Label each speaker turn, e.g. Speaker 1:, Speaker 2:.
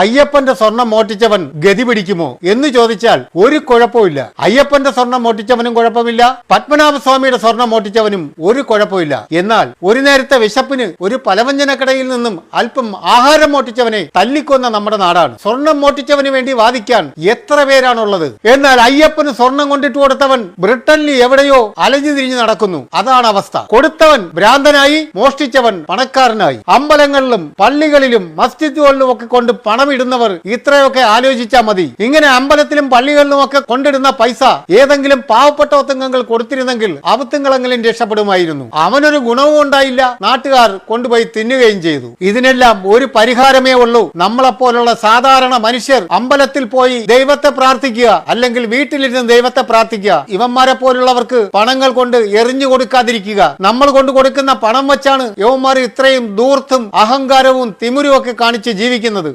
Speaker 1: അയ്യപ്പന്റെ സ്വർണം മോട്ടിച്ചവൻ ഗതി പിടിക്കുമോ എന്ന് ചോദിച്ചാൽ ഒരു കുഴപ്പമില്ല അയ്യപ്പന്റെ സ്വർണം മോട്ടിച്ചവനും കുഴപ്പമില്ല. പത്മനാഭസ്വാമിയുടെ സ്വർണം മോട്ടിച്ചവനും ഒരു കുഴപ്പമില്ല എന്നാൽ ഒരു നേരത്തെ വിശപ്പിന് ഒരു പലവ്യഞ്ജനക്കടയിൽ നിന്നും അല്പം ആഹാരം മോട്ടിച്ചവനെ തല്ലിക്കൊന്ന നമ്മുടെ നാടാണ്. സ്വർണം മോട്ടിച്ചവന് വേണ്ടി വാദിക്കാൻ എത്ര പേരാണുള്ളത്? എന്നാൽ അയ്യപ്പന് സ്വർണം കൊണ്ടിട്ട് കൊടുത്തവൻ ബ്രിട്ടനിൽ എവിടെയോ അലഞ്ഞു തിരിഞ്ഞു നടക്കുന്നു. അതാണ് അവസ്ഥ. കൊടുത്തവൻ ഭ്രാന്തനായി മോഷ്ടിച്ചവൻ പണക്കാരനായി. അമ്പലങ്ങളിലും പള്ളികളിലും മസ്ജിദുകളിലും ഒക്കെ കൊണ്ട് പണമിടുന്നവർ ഇത്രയൊക്കെ ആലോചിച്ചാൽ മതി. ഇങ്ങനെ അമ്പലത്തിലും പള്ളികളിലും ഒക്കെ കൊണ്ടിടുന്ന പൈസ ഏതെങ്കിലും പാവപ്പെട്ട ഒത്തുങ്ങങ്ങൾ കൊടുത്തിരുന്നെങ്കിൽ അവത്തുങ്ങളെങ്കിലും രക്ഷപ്പെടുമായിരുന്നു. അവനൊരു ഗുണവും ഉണ്ടായില്ല. നാട്ടുകാർ കൊണ്ടുപോയി തിന്നുകയും ചെയ്തു. ഇതിനെല്ലാം ഒരു പരിഹാരമേ ഉള്ളൂ. നമ്മളെപ്പോലുള്ള സാധാരണ മനുഷ്യർ അമ്പലത്തിൽ പോയി ദൈവത്തെ പ്രാർത്ഥിക്കുക അല്ലെങ്കിൽ വീട്ടിലിരുന്ന് ദൈവത്തെ പ്രാർത്ഥിക്കുക. ഇവന്മാരെ പോലുള്ളവർക്ക് പണങ്ങൾ കൊണ്ട് എറിഞ്ഞു കൊടുക്കാതിരിക്കുക. നമ്മൾ കൊണ്ട് കൊടുക്കുന്ന പണം വെച്ചാണ് യവന്മാർ ഇത്രയും ദൂർത്തും അഹങ്കാരവും തിമിരും ഒക്കെ കാണിച്ച് ജീവിക്കുന്നത്.